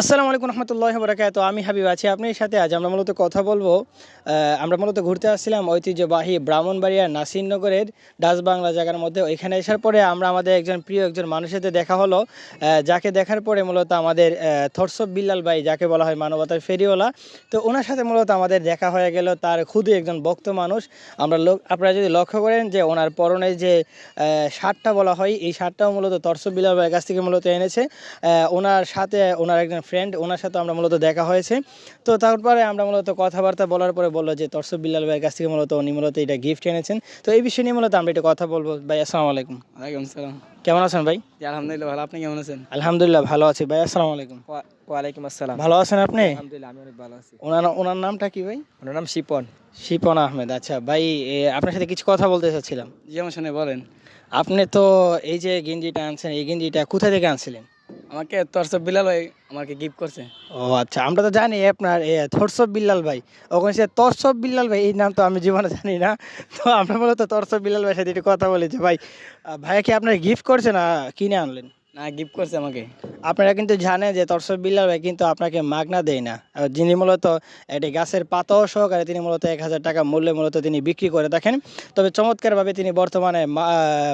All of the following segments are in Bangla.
আসসালামু আলাইকুম রহমতুল্লাহ বরাকাত আমি হাবিব আছি আপনার সাথে। আজ আমরা মূলত কথা বলব আমরা মূলত ঘুরতে আসছিলাম ঐতিহ্যবাহী ব্রাহ্মণবাড়িয়া নাসিরনগরের ডাচ বাংলা জায়গার মধ্যে। ওইখানে আসার পরে আমরা আমাদের একজন প্রিয় একজন মানুষের সাথে দেখা হলো যাকে দেখার পরে মূলত আমাদের থরসব বিল্লাল ভাই, যাকে বলা হয় মানবতার ফেরিওয়ালা। তো ওনার সাথে মূলত আমাদের দেখা হয়ে গেল তার খুদই একজন বক্ত মানুষ। আমরা লোক, আপনারা যদি লক্ষ্য করেন যে ওনার পরনে যে শার্টটা বলা হয়, এই শার্টটাও মূলত তরসব বিল্লাল ভাইয়ের কাছ থেকে মূলত এনেছে। ওনার সাথে ওনার একজন ফ্রেন্ড ওনার সাথে আমরা মূলত দেখা হয়েছে। তো তারপরে আমরা মূলত কথাবার্তা বলার পরে বলল যে তরসব বিল্লাল ভাইয়ের কাছ থেকে মূলত উনি মূলত এটা গিফট এনেছেন। তো এই বিষয় নিয়ে মূলত আমরা একটু কথা বলব। ভাই আসসালামু আলাইকুম। ওয়ালাইকুম সালাম কেমন আছেন ভাই? আলহামদুলিল্লাহ ভালো। আপনি কেমন আছেন? আলহামদুলিল্লাহ ভালো আছি। ভাই আসসালামু আলাইকুম। ওয়ালাইকুম আসসালাম। ভালো আছেন আপনি? আলহামদুলিল্লাহ আমি অনেক ভালো আছি। ওনার ওনার নামটা কি ভাই? ওনার নাম শিপন। শিপন আহমেদ। আচ্ছা ভাই আপনার সাথে কিছু কথা বলতে চাচ্ছিলাম। জি আমার শুনে বলেন। আপনি তো এই যে গেঞ্জিটা আনছেন এই গেঞ্জিটা কোথা থেকে আনছিলেন? আমাকে তরসব বিলাল ভাই আমাকে গিফট করছে। ও আচ্ছা আমরা তো জানি আপনার এ থরসব বিল্লাল ভাই। ওখানে সে তরসব বিল্লাল ভাই, এই নাম তো আমি জীবনে জানি না। তো আমরা মূলত তরসব বিল্লাল ভাই সাথে একটু কথা বলেছি। ভাই ভাইয়া কি আপনার গিফট করছে না কিনে আনলেন? না গিফট করছে আমাকে। আপনারা কিন্তু জানেন যে তরসব বিল্লাল ভাই কিন্তু আপনাকে মাগনা দেয় না। যিনি মূলত একটি গাছের পাতাও সহকারে তিনি মূলত এক হাজার টাকা মূল্যে মূলত তিনি বিক্রি করে দেখেন। তবে চমৎকারভাবে তিনি বর্তমানে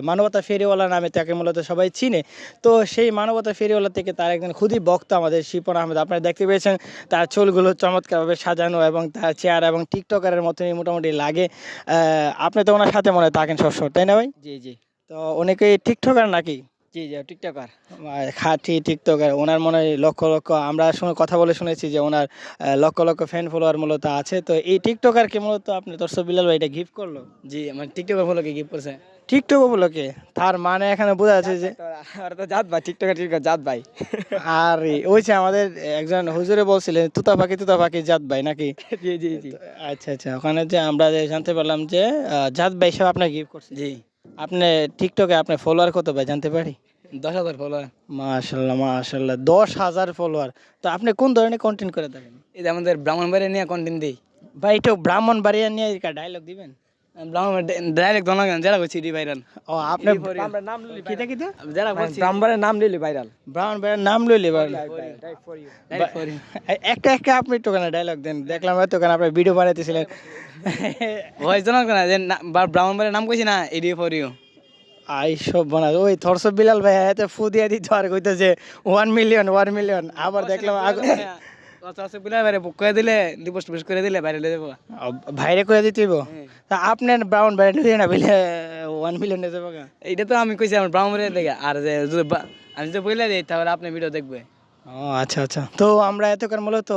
মানবতা ফেরিওয়ালা নামে তাকে মূলত সবাই চিনে। তো সেই মানবতা ফেরিওয়ালা থেকে তার একজন খুদই বক্তা আমাদের শিপন আহমেদ আপনারা দেখতে পেয়েছেন তার চুলগুলো চমৎকারভাবে সাজানো এবং তার চেয়ার এবং টিকটকারের মতনই মোটামুটি লাগে। আপনি তো ওনার সাথে মনে হয় থাকেন সবসময় তাই না ভাই? জি জি। তো অনেকেই টিকটকার নাকি? জি জি টিকটকার। খাঁটি টিকটকার। ওনার মনে হয় লক্ষ লক্ষ আমরা শুনে কথা বলে শুনেছি যে ওনার লক্ষ লক্ষ ফ্যান ফলোয়ার মূলত আছে। তো এই টিকটকারকে মূলত আপনি দর্শক বিলাল ভাই এটা গিফট করল? জি আমার টিকটকার ফলোকে গিফট করছে। টিকটক উপলক্ষে? তার মানে এখানে বোঝা যাচ্ছে যে জাত ভাই টিকটকার টিকটকার জাত ভাই। আর ওই যে আমাদের একজন হুজুরে বলছিলেন তুতা পাখি তুতা পাখি জাত ভাই নাকি? জি জি জি। আচ্ছা আচ্ছা। ওখানে যে আমরা যে জানতে পারলাম যে জাত ভাই সব আপনার গিফট করছে। জি। আপনি টিকটকে আপনার ফলোয়ার কত ভাই জানতে পারি? দশ হাজার ফলোয়ার মাশাল্লাহ মাশাল্লাহ দশ হাজার ফলোয়ার তো আপনি কোন ধরনের কন্টেন্ট করে থাকেন? এটা যে আমাদের ব্রাহ্মণবাড়িয়া নিয়ে কন্টেন্ট দিই। ভাই একটু ব্রাহ্মণবাড়িয়া নিয়ে ডায়লগ দিবেন? ডাইরেক্ট দোনা যারা বলছি ডি ভাইরাল ও আপনি নাম যারা ব্রাহ্মণের নাম লিলি ভাইরাল ব্রাহ্মণ বাড়িয়ার নাম লইলে একটা একটা আপনি একটু ডায়লগ দেন দেখলাম হয়তো ওখানে আপনি ভিডিও বানাইতেছিলেন। ভয়েস জানার কেন যে ব্রাহ্মণবাড়ির নাম কইছি না এডি ফর ইউ আই সব বানা ওই থরসব বিলাল ভাই এতে ফু দিয়ে দিত আর কইতেছে ওয়ান মিলিয়ন ওয়ান মিলিয়ন আবার দেখলাম আগ- বাইরে বুক করে দিলে রিপোস্ট পোস্ট করে দিলে বাইরে দেবো ও, ভাইরে করে দিতে হইব তা আপনার ব্রাউন বাইরে লইয়ে না বিলে ওয়ান মিলিয়ন নিয়ে যাব এইটা তো আমি কইছি আমার ব্রাহ্মণের লেগে আর যে আমি যদি বইলে দিই তাহলে আপনি ভিডিও দেখবে। ও আচ্ছা আচ্ছা। তো আমরা এতক্ষণ মূলত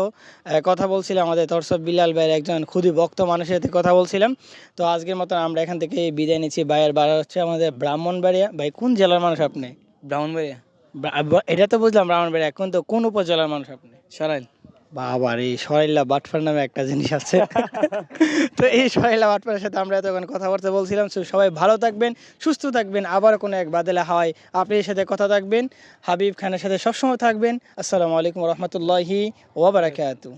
কথা বলছিলাম আমাদের দর্শক বিলাল ভাইয়ের একজন খুবই ভক্ত মানুষের সাথে কথা বলছিলাম। তো আজকের মতো আমরা এখান থেকে বিদায় নিচ্ছি। ভাইয়ের বাড়ি হচ্ছে আমাদের ব্রাহ্মণবাড়িয়া। ভাই কোন জেলার মানুষ আপনি? ব্রাহ্মণবাড়িয়া। ব্রা- এটা তো বুঝলাম ব্রাহ্মণবাড়িয়া। এখন তো কোন উপজেলার মানুষ আপনি? সরাইল। বাবার এই সরাইল্লা বাটফার নামে একটা জিনিস আছে। তো এই সরাইল্লা বাটফারের সাথে আমরা এতক্ষণ কথাবার্তা বলছিলাম তো সবাই ভালো থাকবেন সুস্থ থাকবেন আবার কোনো এক বাদেলা হয় আপনার সাথে কথা থাকবেন। হাবিব খানের সাথে সবসময় থাকবেন। আসসালামু আলাইকুম রহমতুল্লাহি ওবরাকাতু